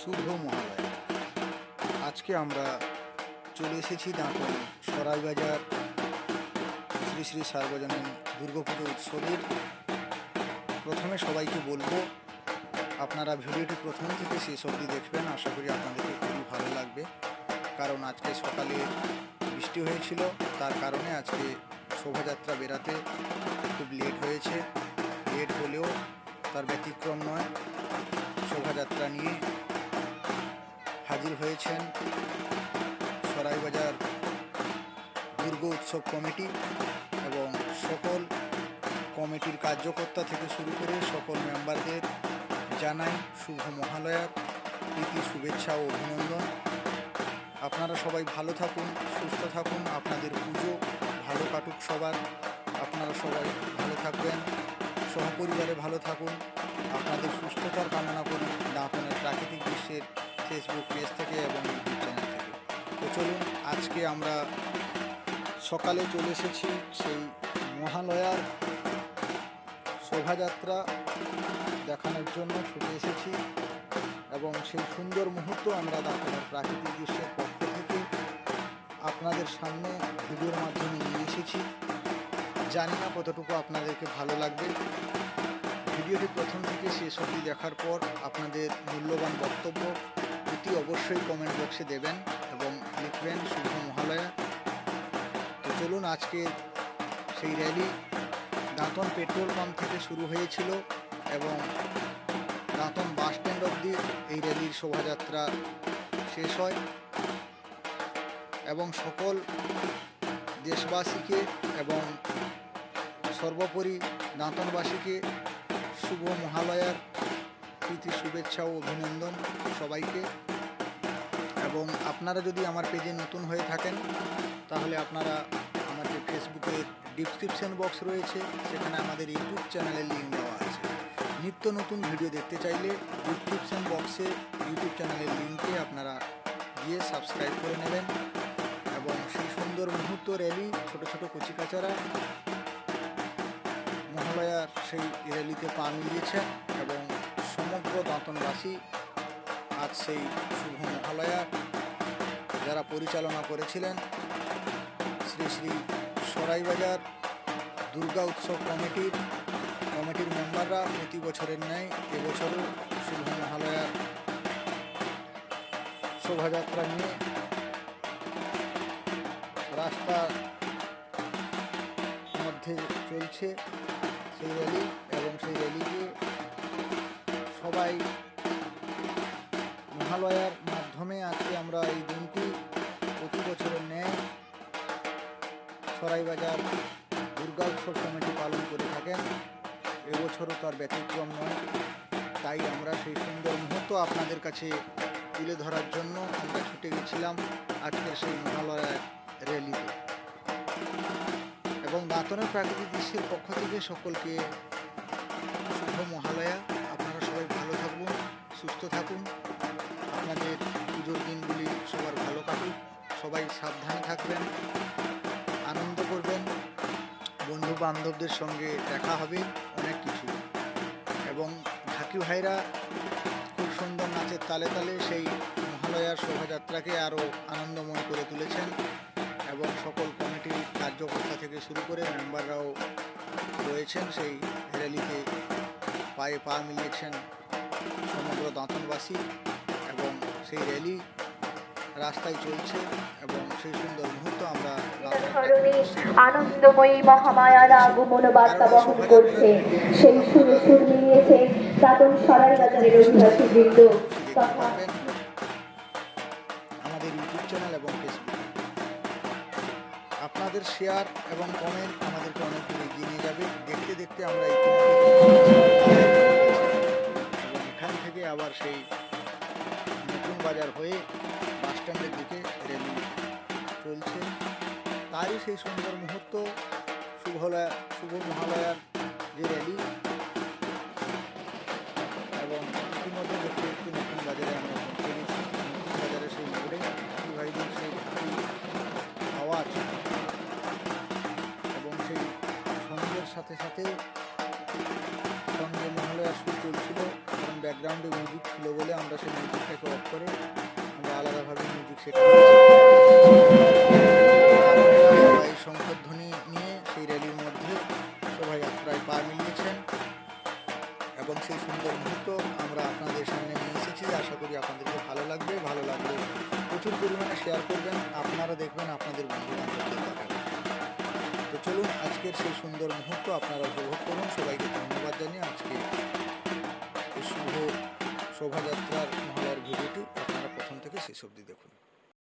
শুভ মহালয়া আজকে আমরা চলে এসেছি দাঁতন সরাইবাজার শ্রী শ্রী সার্বজনীন দুর্গাপুজো উৎসবের। প্রথমে সবাইকে বলব, আপনারা ভিডিওটি প্রথম থেকে শেষ অবধি দেখবেন, আশা করি আপনাদেরকে খুবই ভালো লাগবে। কারণ আজকে সকালে বৃষ্টি হয়েছিল, তার কারণে আজকে শোভাযাত্রা বেরাতে খুব লেট হয়েছে। লেট হলেও তার ব্যতিক্রম নয়। শোভাযাত্রা নিয়ে হাজির হয়েছেন সরাইবাজার দুর্গ উৎসব কমিটি এবং সকল কমিটির কার্যকর্তা থেকে শুরু করে সকল মেম্বারদের জানাই শুভ মহালয়ার প্রীতি, শুভেচ্ছা ও অভিনন্দন। আপনারা সবাই ভালো থাকুন, সুস্থ থাকুন, আপনাদের পুজো ভালো কাটুক সবার। আপনারা সবাই ভালো থাকবেন, সহপরিবারে ভালো থাকুন। আপনাদের সুস্থতার কামনা করি দাঁতনের প্রাকৃতিক দৃশ্যের ফেসবুক পেজ থেকে এবং ইউটিউব চ্যানেল থেকে। তো চলুন, আজকে আমরা সকালে চলে এসেছি সেই মহালয়ার শোভাযাত্রা দেখানোর জন্য। ছুটে এসেছি এবং সেই সুন্দর মুহূর্ত আমরা দাঁতনের প্রাকৃতিক দৃশ্যের পক্ষ থেকে। আপনাদের সামনে ভিডিওর মাধ্যমে নিয়ে এসেছি। জানি না কতটুকু আপনাদেরকে ভালো লাগবে। ভিডিওটি প্রথম থেকে শেষ অবধি দেখার পর আপনাদের মূল্যবান বক্তব্য অতি অবশ্যই কমেন্ট বক্সে দেবেন এবং লিখবেন শুভ মহালয়া। তো চলুন আজকে সেই র্যালি দাঁতন পেট্রোল পাম্প থেকে শুরু হয়েছিল এবং দাঁতন বাস স্ট্যান্ড অবধি এই র্যালির শোভাযাত্রা শেষ হয় এবং সকল দেশবাসীকে এবং সর্বোপরি দাঁতনবাসীকে শুভ মহালয়ার প্রীতি, শুভেচ্ছা ও অভিনন্দন সবাইকে। এবং আপনারা যদি আমার পেজে নতুন হয়ে থাকেন, তাহলে আপনারা আমার যে ফেসবুকের ডিসক্রিপশন বক্স রয়েছে, সেখানে আমাদের ইউটিউব চ্যানেলের লিঙ্ক দেওয়া আছে। নিত্য নতুন ভিডিও দেখতে চাইলে ডিসক্রিপশন বক্সে ইউটিউব চ্যানেলের লিঙ্কে আপনারা গিয়ে সাবস্ক্রাইব করে নেবেন। এবং সেই সুন্দর মুহূর্ত র্যালি, ছোট ছোট কচিকাচারা মহালয়ার সেই র্যালিতে পা মিলিয়েছেন এবং সমগ্র দাঁতনবাসী আজ সেই শুভ মহালয়া যারা পরিচালনা করেছিলেন শ্রী শ্রী সরাইবাজার দুর্গা উৎসব কমিটির কমিটির মেম্বাররা প্রতি বছরের ন্যায় এবছরও শুভ মহালয়ার শোভাযাত্রা নিয়ে রাস্তা মধ্যে চলছে সেই র্যালি এবং সেই র্যালিকে সবাই মহালয়ার মাধ্যমে আজকে আমরা এই দিনটি প্রতি বছরের ন্যায় সরাইবাজার দুর্গা উৎসব কমিটি পালন করে থাকেন। এবছরও তার ব্যতিক্রম নয়, তাই আমরা সেই সুন্দর মুহূর্ত আপনাদের কাছে তুলে ধরার জন্য আমরা ছুটে গেছিলাম আজকের সেই মহালয়ার র্যালিতে। এবং দাঁতনের প্রাকৃতিক দৃশ্যের পক্ষ থেকে সকলকে বান্ধবদের সঙ্গে দেখা হবে অনেক কিছু। এবং ঢাকি ভাইরা খুব সুন্দর নাচের তালে তালে সেই মহালয়ার শোভাযাত্রাকে আরও আনন্দময় করে তুলেছেন এবং সকল কমিটির কার্যকর্তা থেকে শুরু করে মেম্বাররাও রয়েছেন সেই র্যালিতে পায়ে পা মিলিয়েছেন সমগ্র দাঁতনবাসী এবং সেই র্যালি রাস্তায় চলছে এবং সেই সুন্দর মুহূর্ত আমরা আনন্দময়ী মহামায়ার আগমন বার্তা বহন করছে। সেই সুরে সুর মিলিয়েছে দাতন সরাই বাজারের অধিবাসী বৃন্দ আমাদের ইউটিউব চ্যানেল এবং ফেসবুক আপনাদের শেয়ার এবং কমেন্ট আমাদেরকে অনেক দূর এগিয়ে নিয়ে যাবে। দেখতে দেখতে আমরা এখান থেকে আবার সেই নতুন বাজার হয়ে বাস স্ট্যান্ডের দিকে র্যালি চলছে। তারই সেই সুন্দর মুহূর্ত, শুভলয়া, শুভ মহালয়ার যে র্যালি এবং ইতিমধ্যে দেখতে দেখতে নতুন বাজারে আমরা পৌঁছে গেছি। নতুন বাজারে সেই মোড়ে ভাইদের সেই আওয়াজ এবং সেই সঙ্গের সাথে সাথে সঙ্গে মহালয়ার সুর চলছিল এবং ব্যাকগ্রাউন্ডে মিউজিক ছিল বলে আমরা সেই মিউজিকটাকে অফ করে সেট সবাই শঙ্করধ্বনি নিয়ে সেই র্যালির মধ্যে শোভাযাত্রায় পা মিলিয়েছেন এবং সেই সুন্দর মুহূর্ত আমরা আপনাদের সামনে নিয়ে এসেছি। আশা করি আপনাদেরকে ভালো লাগবে। ভালো লাগলে প্রচুর পরিমাণে শেয়ার করবেন। আপনারা দেখবেন আপনাদের বন্ধু তো চলুন, আজকের সেই সুন্দর মুহূর্ত আপনারা উপভোগ করুন। সবাইকে ধন্যবাদ জানিয়ে আজকে শুভ শোভাযাত্রার মহলার ভিডিওটি আপনারা প্রথম থেকে শেষ অবধি দেখুন।